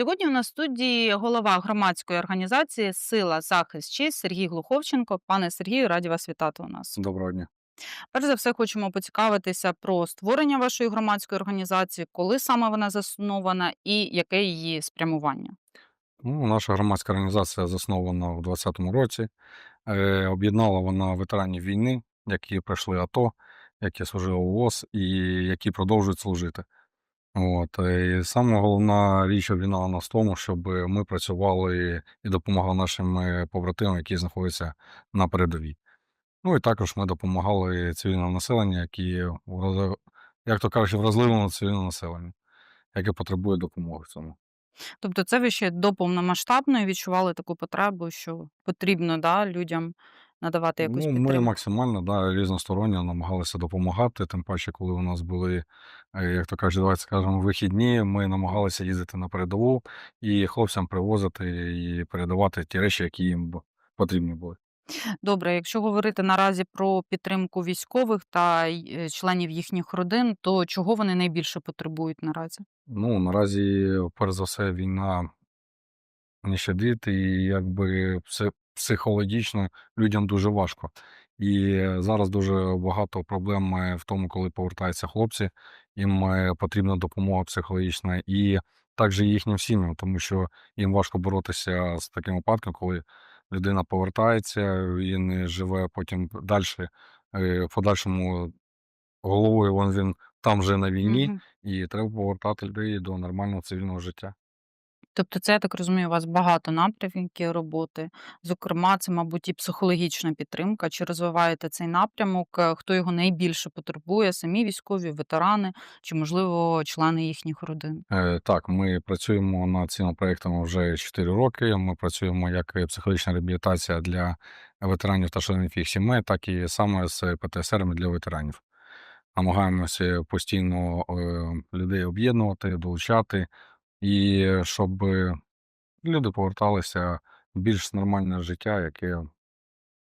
Сьогодні у нас в студії голова громадської організації Сила захист честь Сергій Глуховченко. Пане Сергію, раді вас вітати у нас. Доброго дня. Перш за все, хочемо поцікавитися про створення вашої громадської організації, коли саме вона заснована і яке її спрямування. Ну, наша громадська організація заснована у 2020 році. Е, об'єднала вона ветеранів війни, які пройшли АТО, які служили у ВОЗ і які продовжують служити. От. е, І саме головна річ об'єднала нас в тому, щоб ми працювали і допомагали нашим е, побратимам, які знаходяться на передовій. Ну і також ми допомагали цивільному населенню, які, враз- як то кажуть, вразливому цивільному населенню, яке потребує допомоги в цьому. Тобто, це ви ще до повномасштабної відчували таку потребу, що потрібно да, людям надавати якусь Ну, ми підтримку. максимально да, різносторонньо намагалися допомагати. Тим паче, коли у нас були, як то кажуть, давайте скажемо, вихідні, ми намагалися їздити на передову і хлопцям привозити і передавати ті речі, які їм потрібні були. Добре, якщо говорити наразі про підтримку військових та й, е, членів їхніх родин, то чого вони найбільше потребують наразі? Ну, наразі, перш за все, війна не щадить, і якби пси- психологічно людям дуже важко. І е, зараз дуже багато проблем е, в тому, коли повертаються хлопці, їм е, потрібна допомога психологічна, і також їхнім сім'ям, тому що їм важко боротися з таким випадком, коли людина повертається, він живе потім далі, в подальшому головою він, він там вже на війні, Мгм. і треба повертати людей до нормального цивільного життя. Тобто це, я так розумію, у вас багато напрямків роботи. Зокрема, це, мабуть, і психологічна підтримка. Чи розвиваєте цей напрямок? Е, Хто його найбільше потребує? Самі військові, ветерани, чи, можливо, члени їхніх родин? Е, Так, ми працюємо над цими проектами вже 4 роки. Ми працюємо як психологічна реабілітація для ветеранів та членів їх сімей, так і саме з ПТСРами для ветеранів. Намагаємося постійно е, людей об'єднувати, долучати, і щоб люди поверталися в більш нормальне життя, яке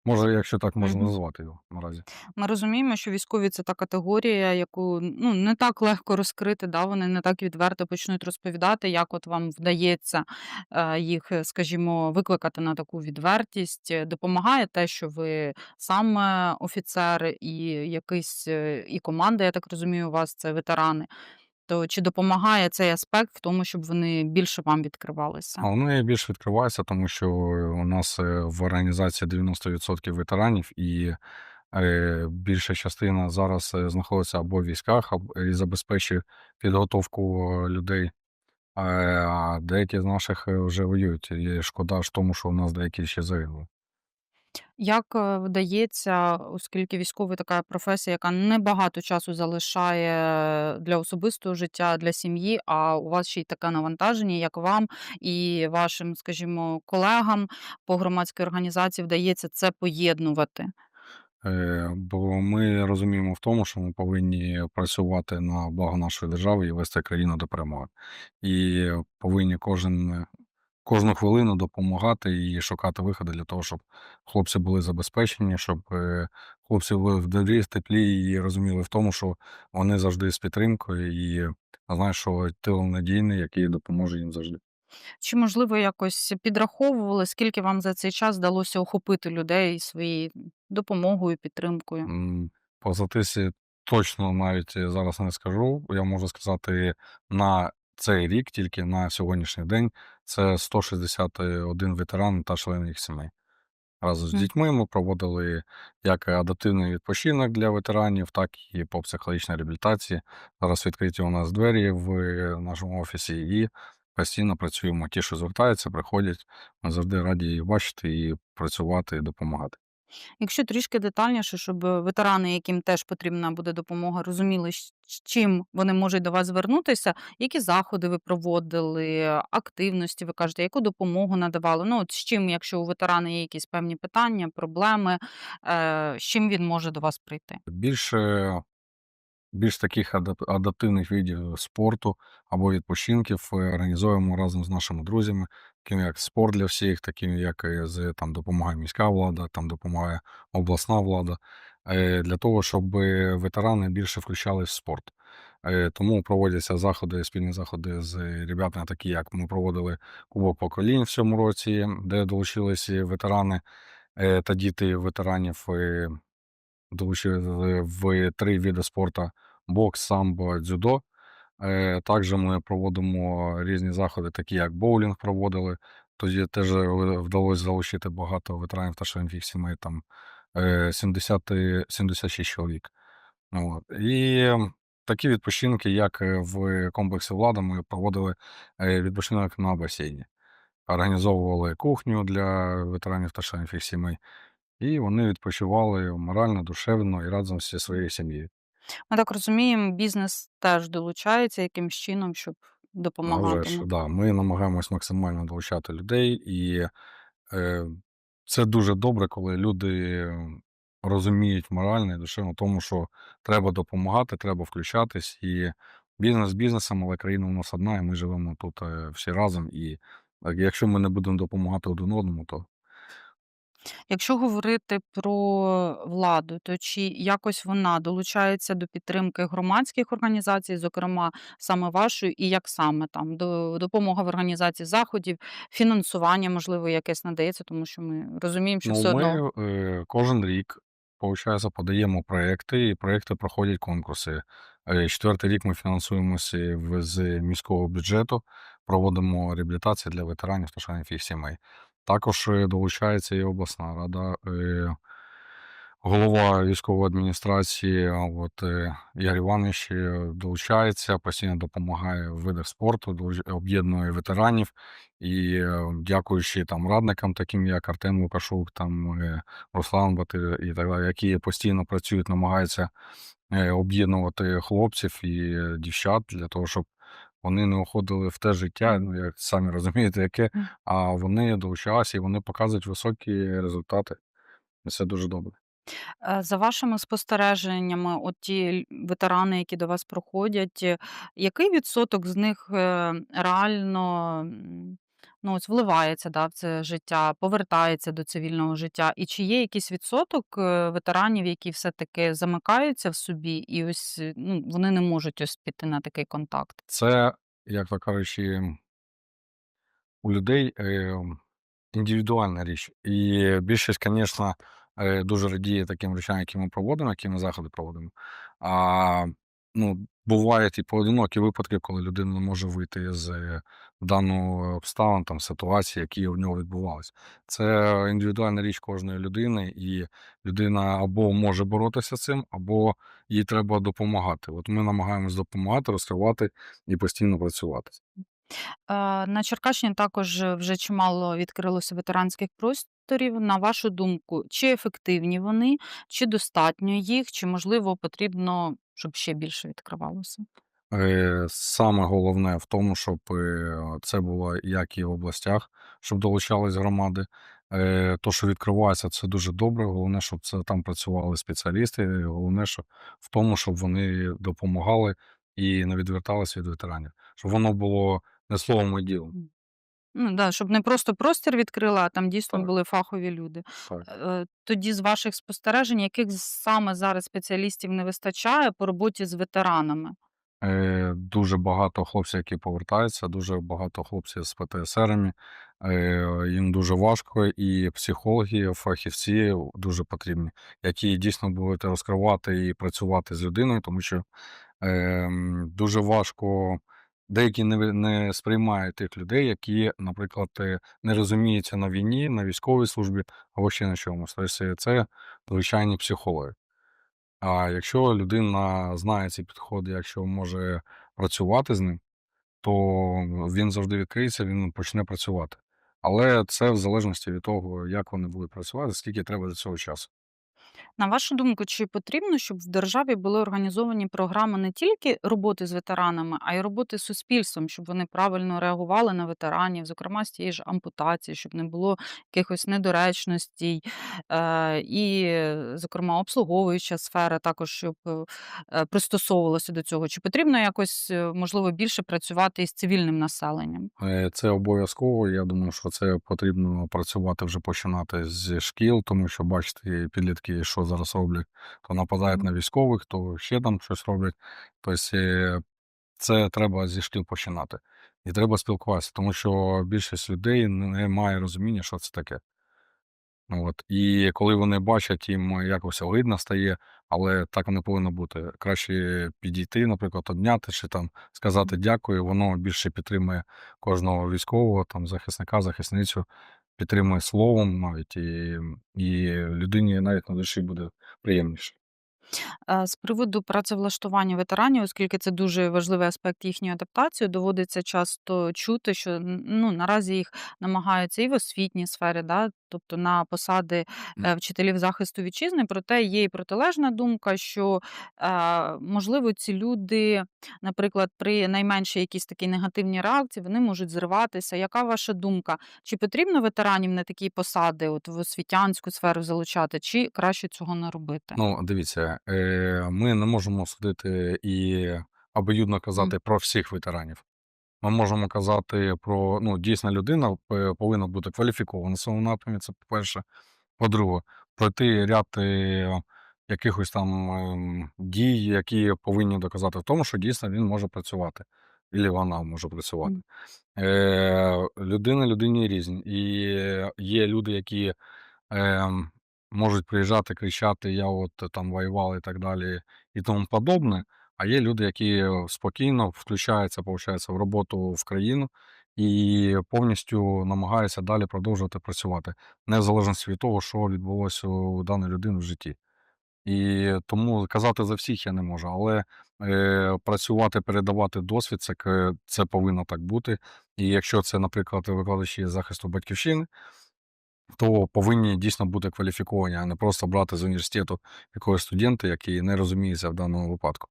може, якщо так можна Мгм. назвати його наразі. Ми розуміємо, що військові це та категорія, яку ну не так легко розкрити. Да, вони не так відверто почнуть розповідати, як от вам вдається е, їх, е, скажімо, викликати на таку відвертість. Е, Допомагає те, що ви сам е, офіцер і якийсь е, і команда, я так розумію, у вас це ветерани. То чи допомагає цей аспект в тому, щоб вони більше вам відкривалися? А вони більш відкриваються, тому що у нас е, в організації 90% ветеранів, і е, більша частина зараз е, знаходиться або в військах, або і забезпечує підготовку людей. А деякі з наших вже воюють. І шкода ж тому, що у нас деякі ще загинули. Як, е, вдається, оскільки військовий така професія, яка небагато часу залишає для особистого життя, для сім'ї, а у вас ще й таке навантаження, як вам і вашим, скажімо, колегам по громадській організації вдається це поєднувати? Е, Бо ми розуміємо в тому, що ми повинні працювати на благо нашої держави і вести країну до перемоги. І повинні кожен, кожну хвилину допомагати і шукати виходи для того, щоб хлопці були забезпечені, щоб е, хлопці були в добрі, в теплі і розуміли в тому, що вони завжди з підтримкою і знають, що тил надійний, який допоможе їм завжди. Чи, можливо, якось підраховували, скільки вам за цей час вдалося охопити людей своєю допомогою, підтримкою? М, По статисті точно навіть е, зараз не скажу. Я можу сказати, на цей рік, тільки на сьогоднішній день, це 161 ветеран та члени їх сімей. Разом з дітьми ми проводили як адаптивний відпочинок для ветеранів, так і по психологічній реабілітації. Зараз відкриті у нас двері в е, нашому офісі і постійно працюємо. Ті, що звертаються, приходять. Ми завжди раді їх бачити і працювати, і допомагати. Якщо трішки детальніше, щоб е, ветерани, яким теж потрібна буде допомога, розуміли, з чим вони можуть до вас звернутися, які заходи ви проводили, активності, ви кажете, яку допомогу надавали. Ну, от з чим, якщо у ветерана є якісь певні питання, проблеми, е, з чим він може до вас прийти? Більше більш таких адаптивних видів спорту або відпочинків е, організуємо разом з нашими друзями, таким як спорт для всіх, таким як там допомагає міська влада, там допомагає обласна влада, е, для того, щоб ветерани більше включали в спорт. Е, тому проводяться заходи, спільні заходи з ребятами, такі як ми проводили Кубок поколінь в цьому році, де долучились ветерани е, та діти ветеранів. Е, Долучили в 3 види спорту: бокс, самбо, дзюдо. Е, також ми проводимо різні заходи, такі як боулінг проводили. Тоді теж вдалося залучити багато ветеранів та членів сімей, там е, 70 76 чоловік. От. І такі відпочинки, як е, в комплексі "Влада", ми проводили е, відпочинок на басейні. Організовували кухню для ветеранів та членів їх сімей, і вони відпочивали морально, душевно і разом зі своєю сім'єю. Ми так розуміємо, бізнес теж долучається якимсь чином, щоб допомагати, ж, ну да, ми намагаємось максимально долучати людей, і, е, це дуже добре, коли люди розуміють морально і душевно тому, що треба допомагати, треба включатись. І бізнес бізнесом, але країна у нас одна, і ми живемо тут, е, всі разом. І, якщо ми не будемо допомагати один одному, то Якщо говорити про владу, то чи якось вона долучається до підтримки громадських організацій, зокрема саме вашої, і як саме там до допомога в організації заходів, фінансування, можливо, якесь надається, тому що ми розуміємо, що Ну, все одно ми е, кожен рік, получається, подаємо проекти, і проекти проходять конкурси. Е, Четвертий рік ми фінансуємося в- з міського бюджету, проводимо реабілітацію для ветеранів та членів їх сімей. Також долучається і обласна рада. Голова військової адміністрації, от е, Ігор Іванович е, долучається, постійно допомагає в видах спорту, об'єднує ветеранів. І е, дякуючи там радникам, таким як Артем Лукашук, там Руслан Батир і так далі, які постійно працюють, намагаються об'єднувати хлопців і дівчат для того, щоб вони не уходили в те життя, ну як самі розумієте, яке, а вони долучалися і вони показують високі результати. І це дуже добре. Е, За вашими спостереженнями, от ті ветерани, які до вас проходять, е, який відсоток з них е, реально м, ну, ось вливається да, в це життя, повертається до цивільного життя? І чи є якийсь відсоток е, ветеранів, які все-таки замикаються в собі, і ось е, ну, вони не можуть ось піти на такий контакт? Це, як то кажучи, у людей е, індивідуальна річ. І більшість, звісно, дуже радіє таким речам, які ми проводимо, які ми заходи проводимо. А ну, бувають і поодинокі випадки, коли людина може вийти з е, даного обставин, там, ситуації, які в нього відбувалися. Це індивідуальна річ кожної людини, і людина або може боротися з цим, або їй треба допомагати. От ми намагаємось допомагати, розкривати і постійно працювати. Е, На Черкащині також вже чимало відкрилося ветеранських просторів. На вашу думку, чи ефективні вони, чи достатньо їх, чи можливо потрібно, щоб ще більше відкривалося? Е, Саме головне в тому, щоб е, це було як і в областях, щоб долучались громади. Е, То, що відкривається, це дуже добре. Головне, щоб це там працювали спеціалісти. Головне, що в тому, щоб вони допомагали і не відверталися від ветеранів, щоб воно було словом, а ділом. Ну да, щоб не просто простір відкрила, а там дійсно Так, були фахові люди. так. Е, Тоді з ваших спостережень, яких саме зараз спеціалістів не вистачає по роботі з ветеранами? Е, Дуже багато хлопців, які повертаються, дуже багато хлопців з ПТСРами. Е, Їм дуже важко, і психологи, фахівці дуже потрібні, які дійсно будуть розкривати і працювати з людиною, тому що ем, дуже важко. Деякі не, не сприймають тих людей, які, наприклад, е, не розуміються на війні, на військовій службі або ще на чомусь. Тобто це звичайні психологи. А якщо людина знає ці підходи, якщо може працювати з ним, то він завжди відкриється, він почне працювати. Але це в залежності від того, як вони будуть працювати, скільки треба для цього часу. На вашу думку, чи потрібно, щоб в державі були організовані програми не тільки роботи з ветеранами, а й роботи з суспільством, щоб вони правильно реагували на ветеранів, зокрема з тієї ж ампутації, щоб не було якихось недоречностей, е, і, е, зокрема, обслуговуюча сфера також, щоб е, пристосовувалося до цього. Чи потрібно якось, е, можливо, більше працювати із цивільним населенням? Це обов'язково. Я думаю, що це потрібно працювати вже починати з шкіл, тому що бачите, підлітки і що зараз роблять, то нападають на військових, то ще там щось роблять. Тобто е, це треба зі шкіл починати. І треба спілкуватися, тому що більшість людей не має розуміння, що це таке. От. І коли вони бачать, їм якось огидно стає, але так не повинно бути. Краще підійти, наприклад, обняти чи там сказати дякую, воно більше підтримує кожного військового, там, захисника, захисницю, підтримує словом навіть, і, і людині навіть на душі буде приємніше. З приводу працевлаштування ветеранів, оскільки це дуже важливий аспект їхньої адаптації, доводиться часто чути, що ну, наразі їх намагаються і в освітній сфері, да, тобто на посади е, вчителів захисту вітчизни. Проте є і протилежна думка, що е, можливо ці люди, наприклад, при найменшій якійсь такій негативній реакції, вони можуть зриватися. Яка ваша думка? Чи потрібно ветеранів на такі посади, от в освітянську сферу залучати, чи краще цього не робити? Ну, дивіться, е, ми не можемо судити і обоюдно казати про всіх ветеранів. Ми можемо казати про ну, дійсно людина е, повинна бути кваліфікована в своєму напрямі, це по-перше. По-друге, пройти ряд е, якихось там ем, дій, які повинні доказати в тому, що дійсно він може працювати, і вона може працювати. Е, людина людині різні. І є люди, які ем, можуть приїжджати, кричати: Я от там воював і так далі, і тому подобне. А є люди, які спокійно включаються, получається, в роботу в країну і повністю намагаються далі продовжувати працювати, незалежно від того, що відбулося у даної людини в житті. І тому казати за всіх я не можу, але е, працювати, передавати досвід, це, це повинно так бути. І якщо це, наприклад, викладачі захисту батьківщини, то повинні дійсно бути кваліфіковані, а не просто брати з університету якогось студента, який не розуміється в даному випадку.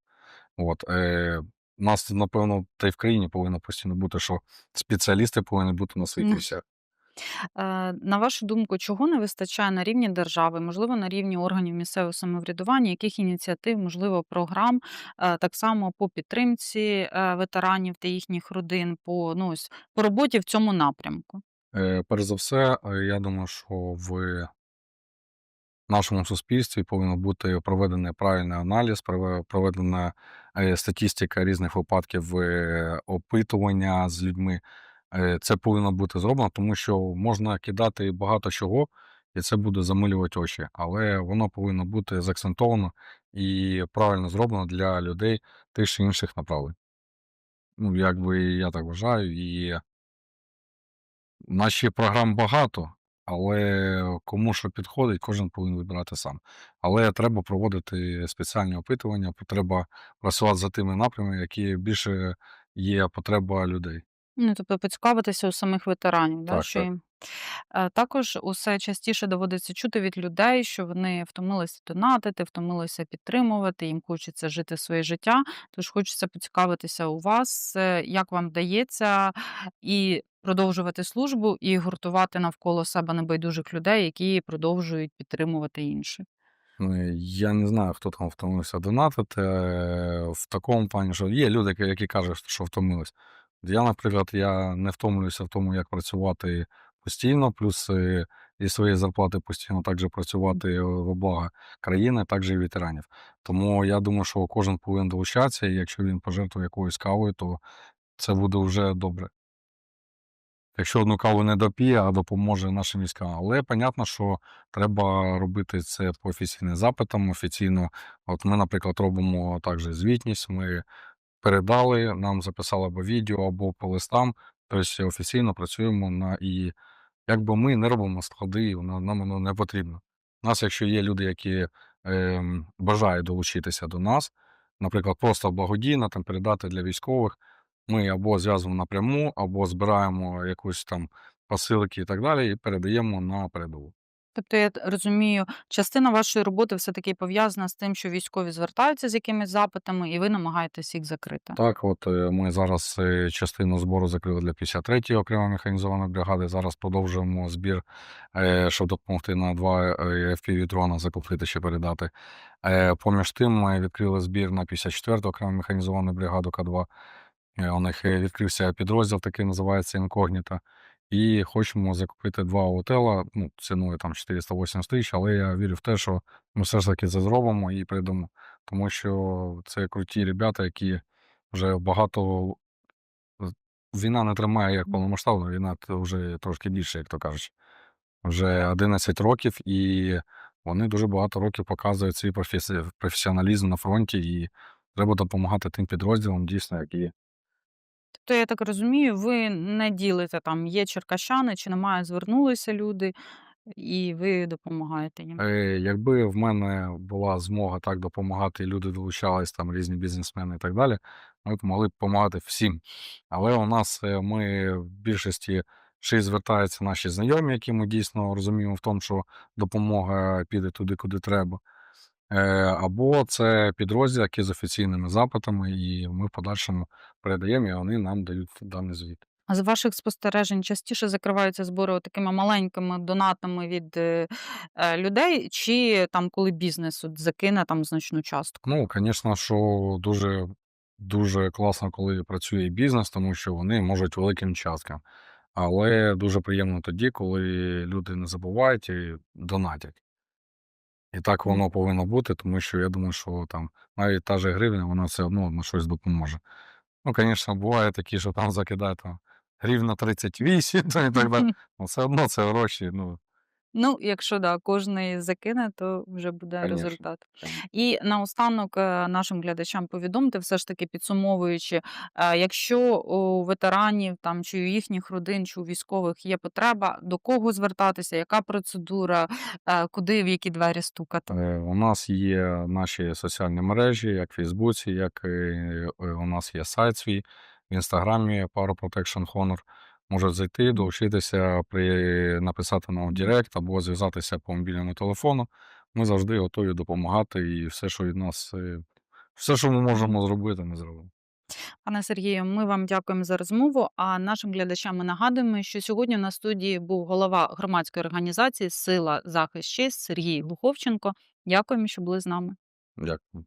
От, е, нас, напевно, та й в країні повинно постійно бути, що спеціалісти повинні бути на своїх Мгм. місцях. Е, На вашу думку, чого не вистачає на рівні держави, можливо, на рівні органів місцевого самоврядування, яких ініціатив, можливо, програм, е, так само по підтримці е, ветеранів та їхніх родин, по, ну, ось, по роботі в цьому напрямку? Е, перш за все, е, я думаю, що в нашому суспільстві повинен бути проведений правильний аналіз, проведена е, статистика різних випадків е, опитування з людьми. Е, Це повинно бути зроблено, тому що можна кидати багато чого, і це буде замилювати очі. Але воно повинно бути заакцентовано і правильно зроблено для людей тих чи інших направлень. Ну, якби я так вважаю, і Наші програм багато, але кому що підходить, кожен повинен вибирати сам. Але треба проводити спеціальні опитування, треба працювати за тими напрямами, які більше є потреба людей. Ну, тобто поцікавитися у самих ветеранів, да, Так, що так. їм. Е, Також усе частіше доводиться чути від людей, що вони втомилися донатити, втомилися підтримувати, їм хочеться жити своє життя. Тож хочеться поцікавитися у вас, е, як вам вдається і продовжувати службу, і гуртувати навколо себе небайдужих людей, які продовжують підтримувати інших. Ну, я не знаю, хто там втомився донатити е, в такому плані, що є люди, які кажуть, що втомились. Я, наприклад, я не втомлююся в тому, як працювати постійно, плюс е, і своєї зарплати постійно також працювати во благо країни, також і ветеранів. Тому я думаю, що кожен повинен долучатися, і якщо він пожертвує якоюсь кавою, то це буде вже добре. Якщо одну каву не доп'є, а допоможе нашим військам. Але понятно, що треба робити це по офіційним запитам, офіційно. От ми, наприклад, робимо також звітність. Ми передали, нам записали або відео, або по листам. Тобто офіційно працюємо на і якби ми не робимо склади, нам воно не потрібно. У нас, якщо є люди, які ем, бажають долучитися до нас, наприклад, просто благодійно там передати для військових, ми або зв'язуємо напряму, або збираємо якусь там посилки і так далі, і передаємо на передову. Тобто, я розумію, частина вашої роботи все-таки пов'язана з тим, що військові звертаються з якимись запитами, і ви намагаєтесь їх закрити. Так, от е, ми зараз е, частину збору закрили для 53-ї окремої механізованої бригади. Зараз продовжуємо збір, е, щоб допомогти на два fpv дрона закупити чи передати. Поміж тим, ми відкрили збір на 54-ту окрему механізовану бригаду К2. Е, У них е, відкрився підрозділ, такий називається Інкогніта. і хочемо закупити 2 готела, ну, ціною там 480 тисяч, але я вірю в те, що ми все ж таки це зробимо і прийдемо. Тому що це круті ребята, які вже багато війна не тримає як повномасштабна, війна вже трошки більше, як то кажуть. Вже 11 років, і вони дуже багато років показують свій професіоналізм на фронті, і треба допомагати тим підрозділам, дійсно, які Тобто, я так розумію, ви не ділите там, є черкащани чи немає, звернулися люди, і ви допомагаєте їм. Е, якби в мене була змога так допомагати, і люди долучались, там різні бізнесмени і так далі, ми б могли б помагати всім. Але у нас, е, ми в більшості й звертаються наші знайомі, які ми дійсно розуміємо в тому, що допомога піде туди, куди треба. Е, або це підрозділ, які з офіційними запитами, і ми в подальшому передаємо, і вони нам дають даний звіт. А з ваших спостережень частіше закриваються збори такими маленькими донатами від е, е, людей, чи там, коли бізнес от закине там значну частку? Ну, звісно, що дуже, дуже класно, коли працює бізнес, тому що вони можуть великим часткам. Але дуже приємно тоді, коли люди не забувають і донатять. І так воно повинно бути, тому що я думаю, що там навіть та же гривня, вона все одно на щось допоможе. Ну, звісно, буває такі, що там закидають там, гривна 38 та і так далі. Ну, все одно це гроші. Ну, Ну, якщо да, кожний закине, то вже буде Конечно, результат. І наостанок е, нашим глядачам повідомте, все ж таки підсумовуючи, е, якщо у ветеранів там чи у їхніх родин, чи у військових є потреба, до кого звертатися, яка процедура, е, куди в які двері стукати? Е, У нас є наші соціальні мережі, як в Фейсбуці, як е, у нас є сайт свій в інстаграмі Power Protection Honor. Можуть зайти, долучитися, при... написати нам в Директ або зв'язатися по мобільному телефону. Ми завжди готові допомагати і все, що від нас, е, все, що ми можемо зробити, ми зробимо. Пане Сергію, ми вам дякуємо за розмову. А нашим глядачам ми нагадуємо, що сьогодні на студії був голова громадської організації Сила захист честь Сергій Глуховченко. Дякуємо, що були з нами. Дякую.